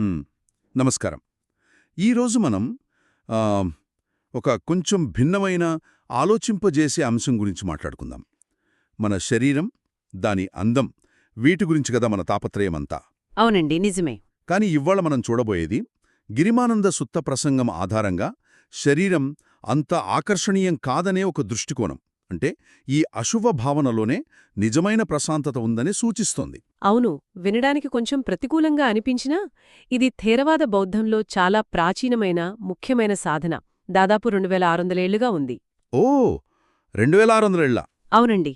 నమస్కారం. ఈరోజు మనం ఒక కొంచెం భిన్నమైన ఆలోచింపజేసే అంశం గురించి మాట్లాడుకుందాం. మన శరీరం దాని అందం వీటి గురించి కదా మన తాపత్రయమంతా అవునండి. నిజమే. కాని ఇవ్వాళ మనం చూడబోయేది గిరిమానంద సుత్త ప్రసంగం ఆధారంగా శరీరం అంత ఆకర్షణీయం కాదనే ఒక దృష్టికోణం. అంటే ఈ అశుభ భావనలోనే నిజమైన ప్రశాంతత ఉందని సూచిస్తోంది. అవును వినడానికి కొంచెం ప్రతికూలంగా అనిపించినా ఇది థేరవాద బౌద్ధంలో చాలా ప్రాచీనమైన ముఖ్యమైన సాధన. దాదాపు రెండు వేల ఆరొందలేళ్ళుగా ఉంది. ఓ రెండు వేల ఆరు వందలేళ్ళ అవునండి.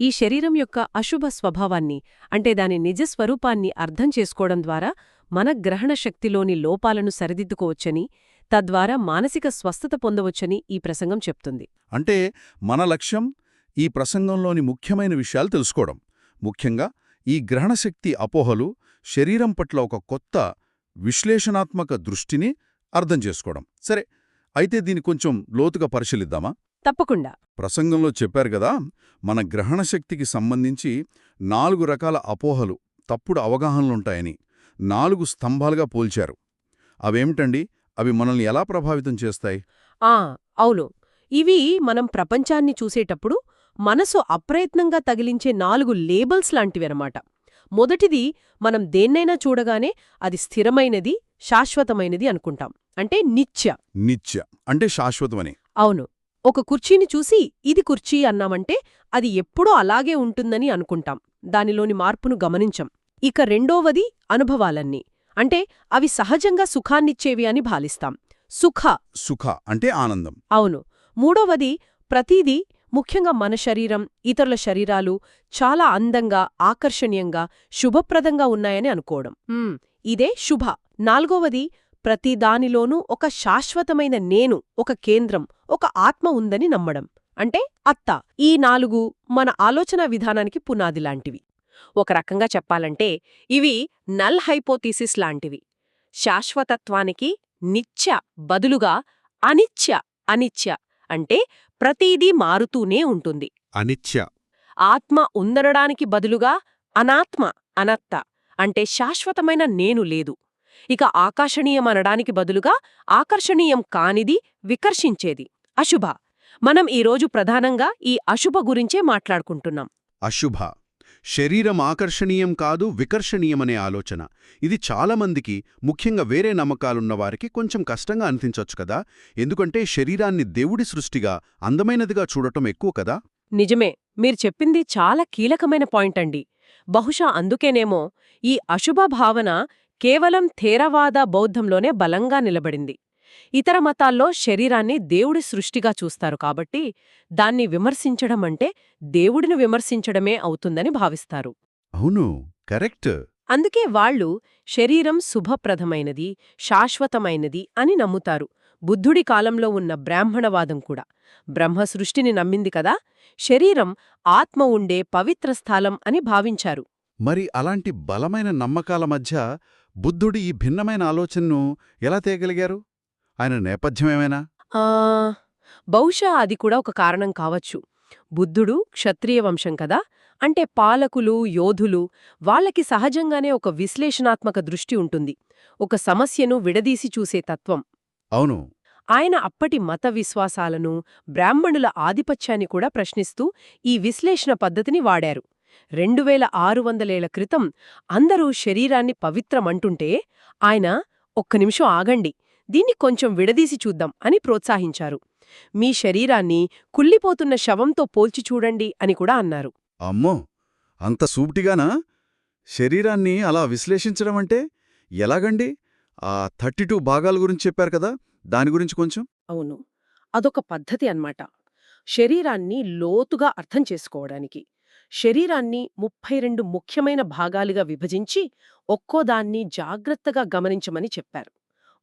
ఈ శరీరం యొక్క అశుభ స్వభావాన్ని అంటే దాని నిజ స్వరూపాన్ని అర్థం చేసుకోవడం ద్వారా మన గ్రహణ శక్తిలోని లోపాలను సరిదిద్దుకోవచ్చని తద్వారా మానసిక స్వస్థత పొందవచ్చని ఈ ప్రసంగం చెప్తుంది. అంటే మన లక్ష్యం ఈ ప్రసంగంలోని ముఖ్యమైన విషయాలు తెలుసుకోవడం. ముఖ్యంగా ఈ గ్రహణశక్తి అపోహలు శరీరం పట్ల ఒక కొత్త విశ్లేషణాత్మక దృష్టిని అర్థం చేసుకోవడం. సరే అయితే దీన్ని కొంచెం లోతుగా పరిశీలిద్దామా? తప్పకుండా. ప్రసంగంలో చెప్పారు కదా మన గ్రహణశక్తికి సంబంధించి నాలుగు రకాల అపోహలు తప్పుడు అవగాహనలుంటాయని నాలుగు స్తంభాలుగా పోల్చారు. అవేమిటండి? అవి మనల్ని ఎలా ప్రభావితం చేస్తాయి? ఆ! అవును. ఇవి మనం ప్రపంచాన్ని చూసేటప్పుడు మనసు అప్రయత్నంగా తగిలించే నాలుగు లేబల్స్ లాంటివన్నమాట మొదటిది మనం దేన్నైనా చూడగానే అది స్థిరమైనది శాశ్వతమైనది అనుకుంటాం. అంటే నిత్య. నిత్య. అంటే శాశ్వతమని. అవును. ఒక కుర్చీని చూసి ఇది కుర్చీ అన్నామంటే అది ఎప్పుడూ అలాగే ఉంటుందని అనుకుంటాం. దానిలోని మార్పును గమనించం. ఇక రెండోవది అనుభవాలన్నీ. అంటే అవి సహజంగా సుఖాన్నిచ్చేవి అని భావిస్తాం సుఖ. సుఖ అంటే ఆనందం. అవును. మూడవది ప్రతీదీ ముఖ్యంగా మన శరీరం ఇతరుల శరీరాలు చాలా అందంగా ఆకర్షణీయంగా శుభప్రదంగా ఉన్నాయని అనుకోవడం. ఇదే శుభ. నాల్గవది ప్రతి దానిలోనూ ఒక శాశ్వతమైన నేను ఒక కేంద్రం ఒక ఆత్మ ఉందని నమ్మడం. అంటే అత్త. ఈ నాలుగు మన ఆలోచనా విధానానికి పునాది లాంటివి. ఒక రకంగా చెప్పాలంటే ఇవి నల్ హైపోథీసిస్ లాంటివి. శాశ్వతత్వానికి నిత్య బదులుగా అనిత్య అనిత్య అంటే ప్రతీదీ మారుతూనే ఉంటుంది. అనిత్య. ఆత్మ ఉందనడానికి బదులుగా అనాత్మ అనత్త అంటే శాశ్వతమైన నేను లేదు. ఇక ఆకర్షణీయం అనడానికి బదులుగా ఆకర్షణీయం కానిది వికర్షించేది. అశుభ. మనం ఈరోజు ప్రధానంగా ఈ అశుభ గురించే మాట్లాడుకుంటున్నాం. అశుభ. శరీరం ఆకర్షణీయం కాదు వికర్షణీయమనే ఆలోచన. ఇది చాలామందికి ముఖ్యంగా వేరే నమ్మకాలున్నవారికి కొంచెం కష్టంగా అనిపించొచ్చు కదా? ఎందుకంటే శరీరాన్ని దేవుడి సృష్టిగా అందమైనదిగా చూడటం ఎక్కువ కదా? నిజమే. మీరు చెప్పింది చాలా కీలకమైన పాయింట్ అండి బహుశా అందుకేనేమో ఈ అశుభ భావన కేవలం థేరవాద బౌద్ధంలోనే బలంగా నిలబడింది. ఇతర మతాల్లో శరీరాన్ని దేవుడి సృష్టిగా చూస్తారు కాబట్టి దాన్ని విమర్శించడం అంటే దేవుడిని విమర్శించడమే అవుతుందని భావిస్తారు. అవును కరెక్ట్. అందుకే వాళ్ళు శరీరం శుభప్రదమైనది శాశ్వతమైనది అని నమ్ముతారు. బుద్ధుడి కాలంలో ఉన్న బ్రాహ్మణవాదం కూడా. బ్రహ్మ సృష్టిని నమ్మింది కదా శరీరం ఆత్మ ఉండే పవిత్ర స్థలం అని భావించారు. మరి అలాంటి బలమైన నమ్మకాల మధ్య బుద్ధుడి ఈ భిన్నమైన ఆలోచనను ఎలా తేగలిగారు? ఆయన నేపథ్యమేమైనా ఆ బహుశా అది కూడా ఒక కారణం కావచ్చు. బుద్ధుడు క్షత్రియ వంశం కదా? అంటే పాలకులు యోధులు వాళ్ళకి సహజంగానే ఒక విశ్లేషణాత్మక దృష్టి ఉంటుంది. ఒక సమస్యను విడదీసి చూసే తత్వం. అవును. ఆయన అప్పటి మత విశ్వాసాలను బ్రాహ్మణుల ఆధిపత్యాన్ని కూడా ప్రశ్నిస్తూ ఈ విశ్లేషణ పద్ధతిని వాడారు. రెండు వేల ఆరు వందలేళ్ళ క్రితం అందరూ శరీరాన్ని పవిత్రమంటుంటే ఆయన ఒక్క నిమిషం ఆగండి. దీన్ని కొంచెం విడదీసి చూద్దాం అని ప్రోత్సహించారు. మీ శరీరాన్ని కుళ్ళిపోతున్న శవంతో పోల్చి చూడండి అని కూడా అన్నారు. అమ్మో! అంత సూటిగానా? శరీరాన్ని అలా విశ్లేషించడం అంటే ఎలాగండి? ఆ థర్టీ టూ భాగాల గురించి చెప్పారు కదా దాని గురించి కొంచెం? అవును. అదొక పద్ధతి అన్నమాట. శరీరాన్ని లోతుగా అర్థం చేసుకోవడానికి. శరీరాన్ని ముప్పై రెండు ముఖ్యమైన భాగాలుగా విభజించి ఒక్కోదాన్ని జాగ్రత్తగా గమనించమని చెప్పారు.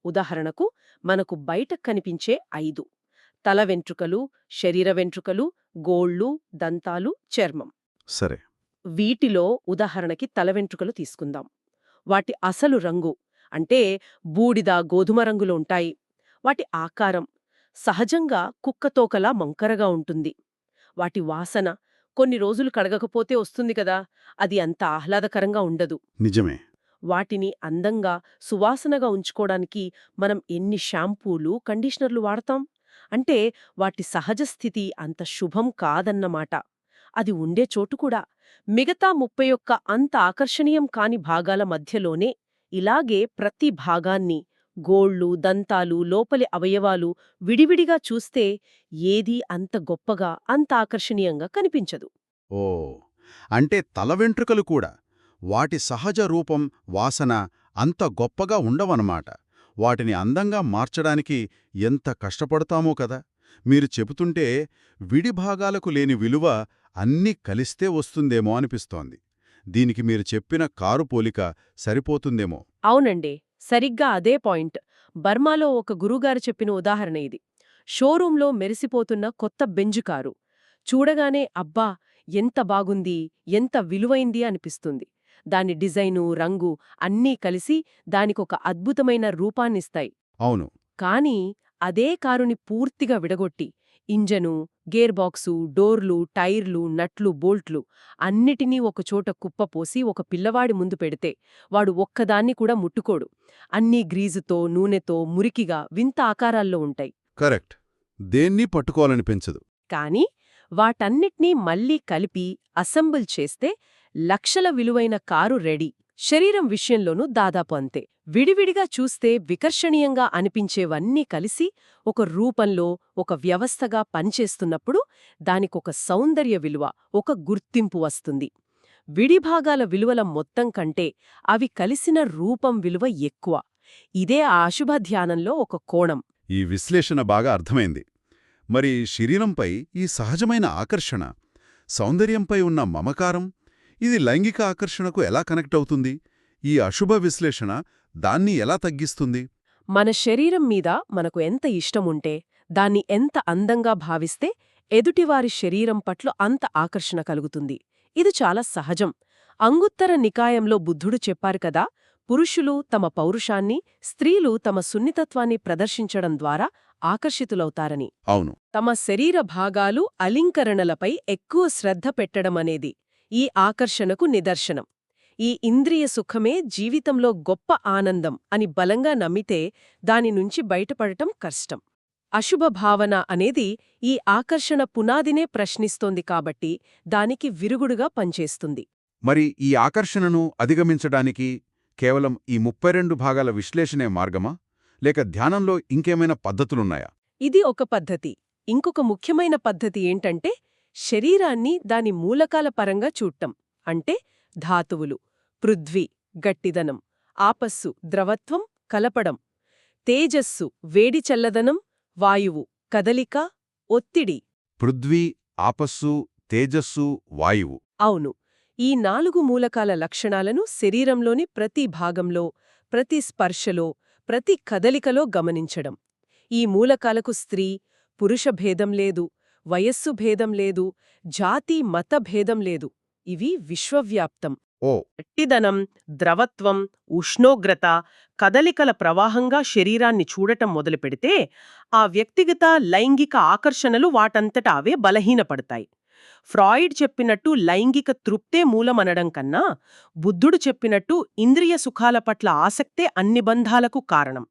ఉదాహరణకు మనకు బయట కనిపించే ఐదు. తల వెంట్రుకలు శరీర వెంట్రుకలు గోళ్ళు దంతాలు చర్మం. సరే. వీటిలో ఉదాహరణకి తల వెంట్రుకలు తీసుకుందాం. వాటి అసలు రంగు అంటే బూడిద గోధుమ రంగులో ఉంటాయి. వాటి ఆకారం సహజంగా కుక్కతోకలా మంకరగా ఉంటుంది. వాటి వాసన కొన్ని రోజులు కడగకపోతే వస్తుంది కదా అది అంత ఆహ్లాదకరంగా ఉండదు. నిజమే. వాటిని అందంగా సువాసనగా ఉంచుకోవడానికి మనం ఎన్ని షాంపూలు కండిషనర్లు వాడతాం? అంటే వాటి సహజ స్థితి అంత శుభం కాదన్నమాట. అది ఉండే చోటు కూడా. మిగతా ముప్పై ఒక్క అంత ఆకర్షణీయం కాని భాగాల మధ్యలోనే ఇలాగే ప్రతి భాగాన్ని గోళ్ళు దంతాలు లోపలి అవయవాలు విడివిడిగా చూస్తే ఏదీ అంత గొప్పగా అంత ఆకర్షణీయంగా కనిపించదు. ఓ! అంటే తల వెంట్రుకలు కూడా. వాటి సహజ రూపం వాసన అంత గొప్పగా ఉండవన్నమాట వాటిని అందంగా మార్చడానికి ఎంత కష్టపడతామో కదా! మీరు చెబుతుంటే విడి భాగాలకు లేని విలువ అన్నీ కలిస్తే వస్తుందేమో అనిపిస్తోంది. దీనికి మీరు చెప్పిన కారు పోలిక సరిపోతుందేమో. అవునండి. సరిగ్గా అదే పాయింట్. బర్మాలో ఒక గురుగారు చెప్పిన ఉదాహరణ ఇది. షోరూంలో మెరిసిపోతున్న కొత్త బెంజు కారు. చూడగానే అబ్బా! ఎంత బాగుంది ఎంత విలువైంది అనిపిస్తుంది. దాని డిజైను రంగు అన్నీ కలిసి దానికొక అద్భుతమైన రూపాన్నిస్తాయి. అవును. కానీ అదే కారుని పూర్తిగా విడగొట్టి ఇంజను గేర్బాక్సు డోర్లు టైర్లు నట్లు బోల్ట్లు అన్నిటినీ ఒకచోట కుప్పపోసి ఒక పిల్లవాడి ముందు పెడితే వాడు ఒక్కదాన్ని కూడా ముట్టుకోడు. అన్నీ గ్రీజుతో నూనెతో మురికిగా వింత ఆకారాల్లో ఉంటాయి. కరెక్ట్. దేన్ని పట్టుకోవాలనిపించదు కాని వాటన్నిట్నీ మళ్ళీ కలిపి అసెంబుల్ చేస్తే లక్షల విలువైన కారు రెడీ. శరీరం విషయంలోనూ దాదాపు అంతే. విడివిడిగా చూస్తే వికర్షణీయంగా అనిపించేవన్నీ కలిసి ఒక రూపంలో ఒక వ్యవస్థగా పనిచేస్తున్నప్పుడు దానికొక సౌందర్య విలువ ఒక గుర్తింపు వస్తుంది. విడిభాగాల విలువల మొత్తం కంటే అవి కలిసిన రూపం విలువ ఎక్కువ. ఇదే ఆ అశుభ ధ్యానంలో ఒక కోణం. ఈ విశ్లేషణ బాగా అర్థమైంది. మరి శరీరంపై ఈ సహజమైన ఆకర్షణ సౌందర్యంపై ఉన్న మమకారం ఇది లైంగిక ఆకర్షణకు ఎలా కనెక్ట్ అవుతుంది? ఈ అశుభ విశ్లేషణ దాన్ని ఎలా తగ్గిస్తుంది? మన శరీరం మీద మనకు ఎంత ఇష్టముంటే దాన్ని ఎంత అందంగా భావిస్తే ఎదుటివారి శరీరం పట్ల అంత ఆకర్షణ కలుగుతుంది. ఇది చాలా సహజం. అంగుత్తర నికాయంలో బుద్ధుడు చెప్పారు కదా పురుషులు తమ పౌరుషాన్ని స్త్రీలు తమ సున్నితత్వాన్ని ప్రదర్శించడం ద్వారా ఆకర్షితులవుతారని. అవును. తమ శరీర భాగాలు అలింకరణలపై ఎక్కువ శ్రద్ధ పెట్టడమనేది. ఈ ఆకర్షణకు నిదర్శనం. ఈ ఇంద్రియ సుఖమే జీవితంలో గొప్ప ఆనందం అని బలంగా నమ్మితే దాని నుంచి బయటపడటం కష్టం. అశుభ భావన అనేది ఈ ఆకర్షణ పునాదినే ప్రశ్నిస్తోంది కాబట్టి దానికి విరుగుడుగా పనిచేస్తుంది. మరి ఈ ఆకర్షణను అధిగమించడానికి కేవలం ఈ ముప్పై రెండు భాగాల విశ్లేషణే మార్గమా? లేక ధ్యానంలో ఇంకేమైనా పద్ధతులున్నాయా? ఇది ఒక పద్ధతి. ఇంకొక ముఖ్యమైన పద్ధతి ఏంటంటే శరీరాన్ని దాని మూలకాల పరంగా చూడటం అంటే ధాతువులు పృథ్వీ గట్టిదనం ఆపస్సు ద్రవత్వం కలపడం తేజస్సు వేడి చల్లదనం వాయువు కదలిక ఒత్తిడి. పృథ్వీ ఆపస్సు తేజస్సు వాయువు. అవును ఈ నాలుగు మూలకాల లక్షణాలను శరీరంలోని ప్రతి భాగంలో ప్రతి స్పర్శలో ప్రతి కదలికలో గమనించడం. ఈ మూలకాలకు స్త్రీ పురుష భేదం లేదు వయస్సు భేదం లేదు జాతి మత భేదం లేదు. ఇవి విశ్వవ్యాప్తం. ఓ. గట్టిదనం ద్రవత్వం ఉష్ణోగ్రత కదలికల ప్రవాహంగా శరీరాన్ని చూడటం మొదలుపెడితే ఆ వ్యక్తిగత లైంగిక ఆకర్షణలు వాటంతట అవే బలహీనపడతాయి. ఫ్రాయిడ్ చెప్పినట్టు లైంగిక తృప్తే మూలమనడం కన్నా బుద్ధుడు చెప్పినట్టు ఇంద్రియ సుఖాల పట్ల ఆసక్తే అన్ని బంధాలకు కారణం.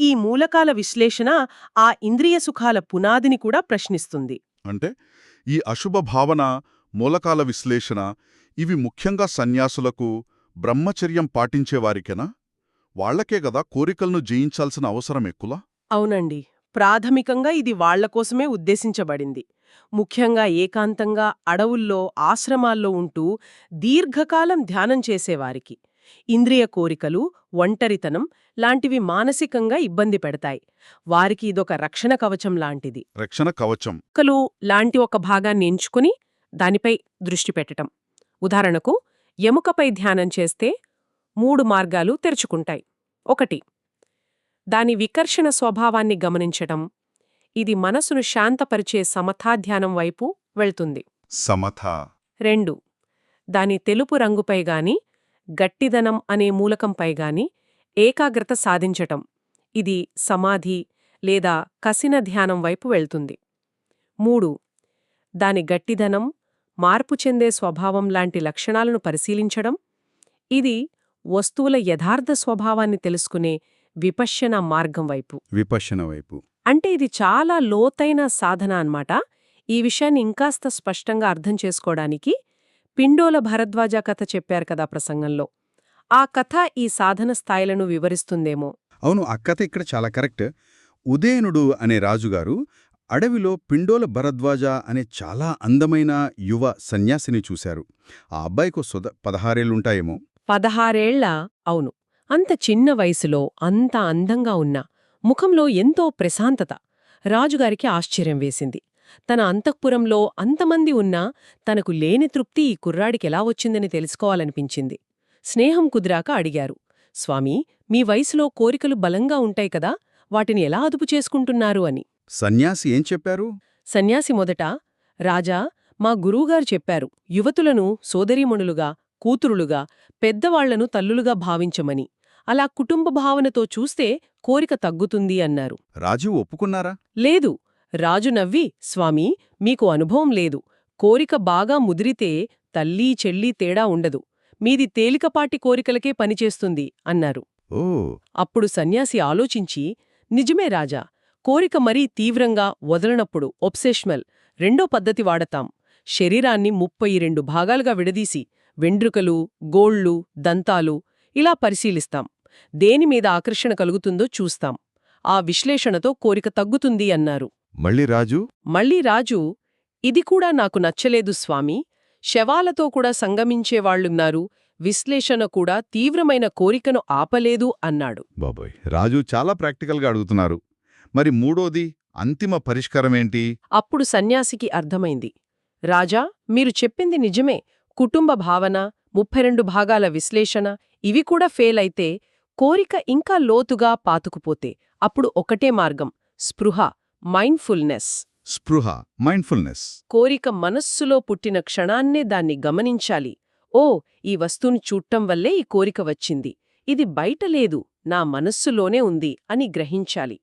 ఈ మూలకాల విశ్లేషణ ఆ ఇంద్రియ సుఖాల పునాదిని కూడా ప్రశ్నిస్తుంది. అంటే ఈ అశుభ భావన మూలకాల విశ్లేషణ ఇవి ముఖ్యంగా సన్యాసులకు బ్రహ్మచర్యం పాటించేవారికేనా వాళ్ళకే గదా కోరికలను జయించాల్సిన అవసరం ఎక్కువ? అవునండి. ప్రాథమికంగా ఇది వాళ్ళ కోసమే ఉద్దేశించబడింది. ముఖ్యంగా ఏకాంతంగా అడవుల్లో ఆశ్రమాల్లో ఉంటూ దీర్ఘకాలం ధ్యానం చేసేవారికి. ఇంద్రియ కోరికలు ఒంటరితనం లాంటివి మానసికంగా ఇబ్బంది పెడతాయి. వారికి ఇదొక రక్షణ కవచం లాంటిది. రక్షణ కవచం. మొక్కలు లాంటి ఒక భాగాన్ని ఎంచుకుని దానిపై దృష్టి పెట్టటం. ఉదాహరణకు ఎముకపై ధ్యానం చేస్తే మూడు మార్గాలు తెరుచుకుంటాయి. ఒకటి దాని వికర్షణ స్వభావాన్ని గమనించటం. ఇది మనసును శాంతపరిచే సమతాధ్యానం వైపు వెళ్తుంది. సమథ. రెండు దాని తెలుపు రంగుపై గాని గట్టిదనం అనే మూలకంపై గాని ఏకాగ్రత సాధించటం ఇది సమాధి లేదా కసిన ధ్యానం వైపు వెళ్తుంది. మూడు దాని గట్టిదనం మార్పు చెందే స్వభావం లాంటి లక్షణాలను పరిశీలించడం ఇది వస్తువుల యథార్థ స్వభావాన్ని తెలుసుకునే విపశ్యన మార్గం వైపు. విపశ్యన వైపు. అంటే ఇది చాలా లోతైన సాధన అన్నమాట. ఈ విషయాన్ని ఇంకాస్త స్పష్టంగా అర్థం చేసుకోవడానికి పిండోల భరద్వాజ కథ చెప్పారు కదా ప్రసంగంలో. ఆ కథ ఈ సాధన స్థాయిలను వివరిస్తుందేమో? అవును ఆ కథ ఇక్కడ చాలా కరెక్ట్. ఉదయనుడు అనే రాజుగారు అడవిలో పిండోల భరద్వాజ అనే చాలా అందమైన యువ సన్యాసిని చూశారు. ఆ అబ్బాయికో సొద పదహారేళ్ళుంటాయేమో. పదహారేళ్ళ? అవును. అంత చిన్న వయసులో అంత అందంగా ఉన్న ముఖంలో ఎంతో ప్రశాంతత. రాజుగారికి ఆశ్చర్యం వేసింది. తన అంతఃపురంలో అంతమంది ఉన్నా తనకు లేని తృప్తి ఈ కుర్రాడికెలా వచ్చిందని తెలుసుకోవాలనిపించింది. స్నేహం కుదిరాక అడిగారు. స్వామీ మీ వయసులో కోరికలు బలంగా ఉంటాయి కదా వాటిని ఎలా అదుపు చేసుకుంటున్నారు? అని. సన్యాసి ఏం చెప్పారు? సన్యాసి మొదట రాజా మా గురువుగారు చెప్పారు యువతులను సోదరీమణులుగా కూతురులుగా పెద్దవాళ్ళను తల్లులుగా భావించమని. అలా కుటుంబ భావనతో చూస్తే కోరిక తగ్గుతుంది అన్నారు. రాజు ఒప్పుకున్నారా? లేదు రాజు నవ్వి స్వామీ మీకు అనుభవం లేదు. కోరిక బాగా ముదిరితే తల్లీ చెల్లీ తేడా ఉండదు. మీది తేలికపాటి కోరికలకే పనిచేస్తుంది అన్నారు. అప్పుడు సన్యాసి ఆలోచించి నిజమే రాజా కోరిక మరీ తీవ్రంగా వదలనప్పుడు ఒబ్సెషనల్ రెండో పద్ధతి వాడతాం. శరీరాన్ని ముప్పై రెండు భాగాలుగా విడదీసి వెండ్రుకలు గోళ్ళు దంతాలు ఇలా పరిశీలిస్తాం. దేనిమీద ఆకర్షణ కలుగుతుందో చూస్తాం. ఆ విశ్లేషణతో కోరిక తగ్గుతుంది అన్నారు. మళ్ళీ రాజు? మళ్ళీ రాజు ఇది కూడా నాకు నచ్చలేదు స్వామీ. శవాలతో కూడా సంగమించేవాళ్ళున్నారు విశ్లేషణ కూడా తీవ్రమైన కోరికను ఆపలేదు అన్నాడు. బాబోయ్ రాజు చాలా ప్రాక్టికల్గా అడుగుతున్నారు. మరి మూడోది అంతిమ పరిష్కారమేంటి అప్పుడు సన్యాసికి అర్థమైంది. రాజా మీరు చెప్పింది నిజమే. కుటుంబ భావన ముప్పై రెండు భాగాల విశ్లేషణ ఇవి కూడా ఫెయిల్ అయితే కోరిక ఇంకా లోతుగా పాతుకుపోతే అప్పుడు ఒకటే మార్గం స్పృహ. మైండ్ఫుల్నెస్ స్పృహ మైండ్ఫుల్నెస్ కోరిక మనస్సులో పుట్టిన క్షణాన్నే దాన్ని గమనించాలి. ఓ ఈ వస్తువుని చూడటం వల్లే ఈ కోరిక వచ్చింది. ఇది బయట లేదు నా మనస్సులోనే ఉంది అని గ్రహించాలి.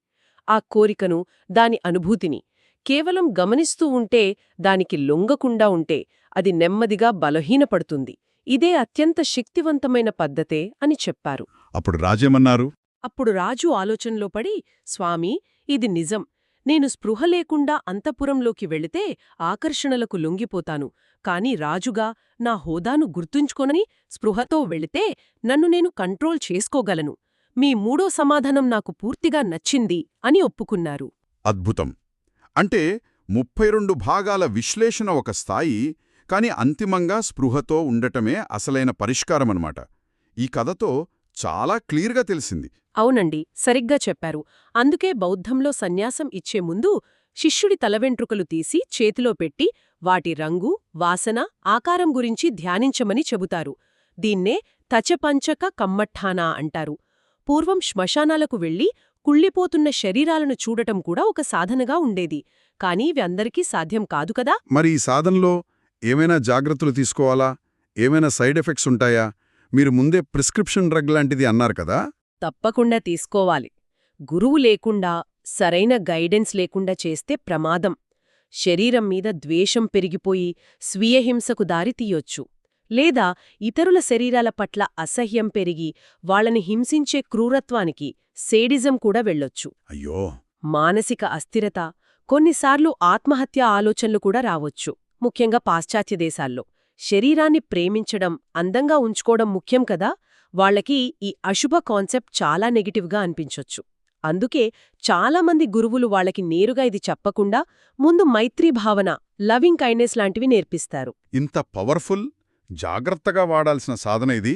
ఆ కోరికను దాని అనుభూతిని కేవలం గమనిస్తూ ఉంటే దానికి లొంగకుండా ఉంటే అది నెమ్మదిగా బలహీనపడుతుంది. ఇదే అత్యంత శక్తివంతమైన పద్ధతే అని చెప్పారు. అప్పుడు రాజేమన్నారు? అప్పుడు రాజు ఆలోచనలో పడి స్వామీ ఇది నిజం. నేను స్పృహ లేకుండా అంతఃపురంలోకి వెళితే ఆకర్షణలకు లొంగిపోతాను. కాని రాజుగా నా హోదాను గుర్తుంచుకొనని స్పృహతో వెళితే నన్ను నేను కంట్రోల్ చేసుకోగలను. మీ మూడో సమాధానం నాకు పూర్తిగా నచ్చింది అని ఒప్పుకున్నారు. అద్భుతం. అంటే ముప్పై రెండు భాగాల విశ్లేషణ ఒక స్థాయి కాని అంతిమంగా స్పృహతో ఉండటమే అసలైన పరిష్కారమన్నమాట. ఈ కథతో చాలా క్లియర్గా తెలిసింది. అవునండి సరిగ్గా చెప్పారు. అందుకే బౌద్ధంలో సన్యాసం ఇచ్చే ముందు శిష్యుడి తలవెంట్రుకలు తీసి చేతిలో పెట్టి వాటి రంగు వాసన ఆకారం గురించి ధ్యానించమని చెబుతారు. దీన్నే తచపంచక కమ్మఠానా అంటారు. పూర్వం శ్మశానాలకు వెళ్ళి కుళ్ళిపోతున్న శరీరాలను చూడటం కూడా ఒక సాధనగా ఉండేది. కానీ ఇవి అందరికీ సాధ్యం కాదు కదా? మరి ఈ సాధనలో ఏమైనా జాగ్రత్తలు తీసుకోవాలా? ఏమైనా సైడ్ ఎఫెక్ట్స్ ఉంటాయా? మీరు ముందే ప్రిస్క్రిప్షన్ డ్రగ్ లాంటిది అన్నారు కదా? తప్పకుండా తీసుకోవాలి. గురువు లేకుండా సరైన గైడెన్స్ లేకుండా చేస్తే ప్రమాదం. శరీరం మీద ద్వేషం పెరిగిపోయి స్వీయహింసకు దారితీయొచ్చు లేదా ఇతరుల శరీరాల పట్ల అసహ్యం పెరిగి వాళ్ళని హింసించే క్రూరత్వానికి సేడిజం కూడా వెళ్ళొచ్చు. అయ్యో! మానసిక అస్థిరత కొన్నిసార్లు ఆత్మహత్య ఆలోచనలు కూడా రావొచ్చు. ముఖ్యంగా పాశ్చాత్య దేశాల్లో. శరీరాన్ని ప్రేమించడం అందంగా ఉంచుకోవడం ముఖ్యం కదా? వాళ్ళకి ఈ అశుభ కాన్సెప్ట్ చాలా నెగిటివ్గా అనిపించొచ్చు. అందుకే చాలామంది గురువులు వాళ్ళకి నేరుగా ఇది చెప్పకుండా ముందు మైత్రీ భావన లవింగ్ కైండ్నెస్ లాంటివి నేర్పిస్తారు. ఇంత పవర్ఫుల్ జాగ్రత్తగా వాడాల్సిన సాధన ఇది.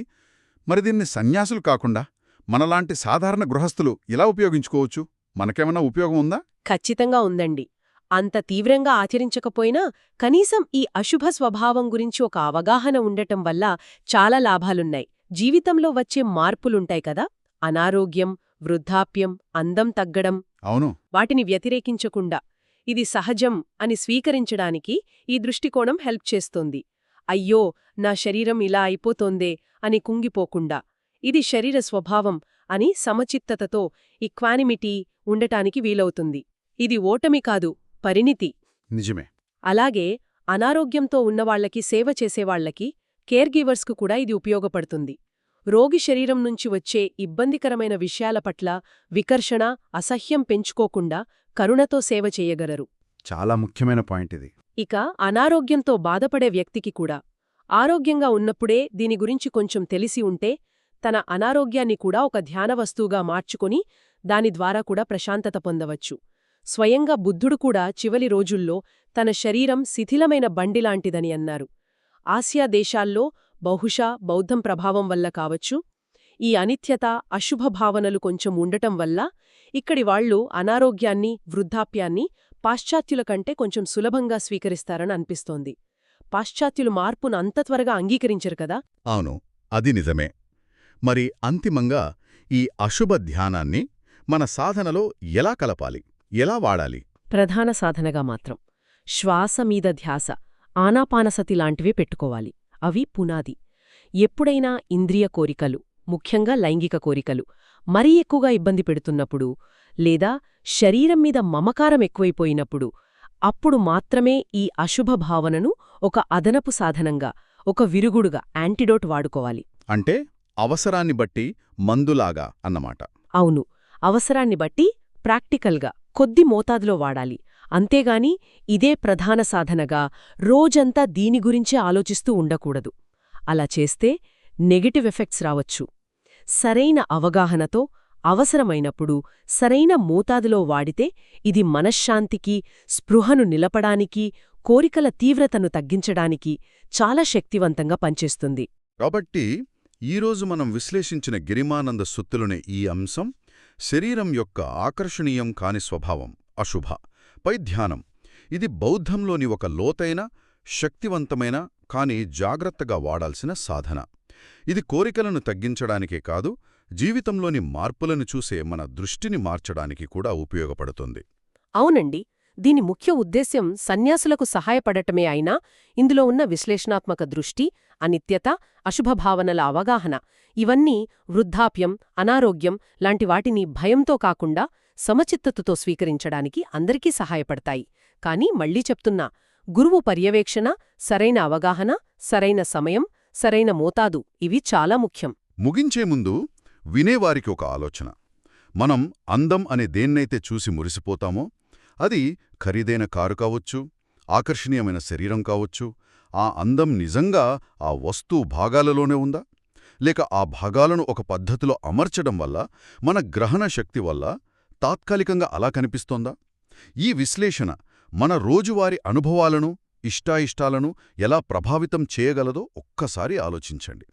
మరి దీన్ని సన్యాసులు కాకుండా మనలాంటి సాధారణ గృహస్థులు ఎలా ఉపయోగించుకోవచ్చు? మనకేమన్నా ఉపయోగం ఉందా? ఖచ్చితంగా ఉందండి. అంత తీవ్రంగా ఆచరించకపోయినా కనీసం ఈ అశుభ స్వభావం గురించి ఒక అవగాహన ఉండటం వల్ల చాలా లాభాలున్నాయి. జీవితంలో వచ్చే మార్పులుంటాయి కదా? అనారోగ్యం వృద్ధాప్యం అందం తగ్గడం అవును. వాటిని వ్యతిరేకించకుండా ఇది సహజం అని స్వీకరించడానికి ఈ దృష్టికోణం హెల్ప్ చేస్తోంది. అయ్యో నా శరీరం ఇలా అయిపోతోందే అని కుంగిపోకుండా ఇది శరీర స్వభావం అని సమచిత్తతతో ఈక్వానిమిటీ ఉండటానికి వీలవుతుంది. ఇది ఓటమి కాదు పరిణితి. నిజమే. అలాగే అనారోగ్యంతో ఉన్నవాళ్ళకి సేవ చేసేవాళ్ళకి కేర్ గివర్స్కు కూడా ఇది ఉపయోగపడుతుంది. రోగి శరీరం నుంచి వచ్చే ఇబ్బందికరమైన విషయాల పట్ల వికర్షణ అసహ్యం పెంచుకోకుండా కరుణతో సేవ చేయగలరు. చాలా ముఖ్యమైన పాయింట్ ఇది. ఇక అనారోగ్యంతో బాధపడే వ్యక్తికి కూడా. ఆరోగ్యంగా ఉన్నప్పుడే దీని గురించి కొంచెం తెలిసి ఉంటే తన అనారోగ్యాన్ని కూడా ఒక ధ్యాన వస్తువుగా మార్చుకొని దాని ద్వారా కూడా ప్రశాంతత పొందవచ్చు. స్వయంగా బుద్ధుడు కూడా చివలి రోజుల్లో తన శరీరం శిథిలమైన బండిలాంటిదని అన్నారు. ఆసియా దేశాల్లో బహుశా బౌద్ధం ప్రభావం వల్ల కావచ్చు. ఈ అనిత్యత అశుభ భావనలు కొంచెం ఉండటం వల్ల ఇక్కడి వాళ్ళు అనారోగ్యాన్ని వృద్ధాప్యాన్ని పాశ్చాత్యుల కంటే కొంచెం సులభంగా స్వీకరిస్తారని అనిపిస్తోంది. పాశ్చాత్యులు మార్పును అంత త్వరగా అంగీకరించరు కదా? అవును అది నిజమే. మరి అంతిమంగా ఈ అశుభ ధ్యానాన్ని మన సాధనలో ఎలా కలపాలి? ఎలా వాడాలి? ప్రధాన సాధనగా మాత్రం శ్వాస మీద ధ్యాస. ఆనాపానసతి లాంటివి పెట్టుకోవాలి. అవి పునాది. ఎప్పుడైనా ఇంద్రియ కోరికలు ముఖ్యంగా లైంగిక కోరికలు మరీ ఎక్కువగా ఇబ్బంది పెడుతున్నప్పుడు లేదా శరీరం మీద మమకారం ఎక్కువైపోయినప్పుడు అప్పుడు మాత్రమే ఈ అశుభ భావనను ఒక అదనపు సాధనంగా ఒక విరుగుడుగా యాంటిడోట్ వాడుకోవాలి. అంటే అవసరాన్ని బట్టి మందులాగా అన్నమాట. అవును. అవసరాన్ని బట్టి ప్రాక్టికల్గా కొద్ది మోతాదులో వాడాలి. అంతేగాని ఇదే ప్రధాన సాధనగా రోజంతా దీని గురించే ఆలోచిస్తూ ఉండకూడదు. అలా చేస్తే నెగటివ్ ఎఫెక్ట్స్ రావచ్చు. సరైన అవగాహనతో అవసరమైనప్పుడు సరైన మోతాదులో వాడితే ఇది మనశ్శాంతికి స్పృహను నిలపడానికి కోరికల తీవ్రతను తగ్గించడానికి చాలా శక్తివంతంగా పనిచేస్తుంది. కాబట్టి ఈరోజు మనం విశ్లేషించిన గిరిమానంద సుత్తులునే ఈ అంశం శరీరం యొక్క ఆకర్షణీయం కాని స్వభావం అశుభ. పై ధ్యానం. ఇది బౌద్ధంలోని ఒక లోతైన శక్తివంతమైన కానీ జాగ్రత్తగా వాడాల్సిన సాధన. ఇది కోరికలను తగ్గించడానికే కాదు జీవితంలోని మార్పులను చూసే మన దృష్టిని మార్చడానికి కూడా ఉపయోగపడుతుంది. అవునండి. దీని ముఖ్య ఉద్దేశ్యం సన్యాసులకు సహాయపడటమే అయినా ఇందులో ఉన్న విశ్లేషణాత్మక దృష్టి అనిత్యత అశుభభావనల అవగాహన. ఇవన్నీ వృద్ధాప్యం అనారోగ్యం లాంటి వాటిని భయంతో కాకుండా సమచిత్తతతో స్వీకరించడానికి అందరికీ సహాయపడతాయి. కాని మళ్ళీ చెప్తున్నా గురువు పర్యవేక్షణ సరైన అవగాహన సరైన సమయం సరైన మోతాదు ఇవి చాలా ముఖ్యం. ముగించే ముందు వినేవారికి ఒక ఆలోచన. మనం అందం అనే దేన్నైతే చూసి మురిసిపోతామో అది ఖరీదైన కారు కావచ్చు ఆకర్షణీయమైన శరీరం కావచ్చు ఆ అందం నిజంగా ఆ వస్తువు భాగాలలోనే ఉందా? లేక ఆ భాగాలను ఒక పద్ధతిలో అమర్చడం వల్ల మన గ్రహణ శక్తి వల్ల తాత్కాలికంగా అలా కనిపిస్తోందా? ఈ విశ్లేషణ మన రోజువారి అనుభవాలను ఇష్టాయిష్టాలను ఎలా ప్రభావితం చేయగలదో ఒక్కసారి ఆలోచించండి.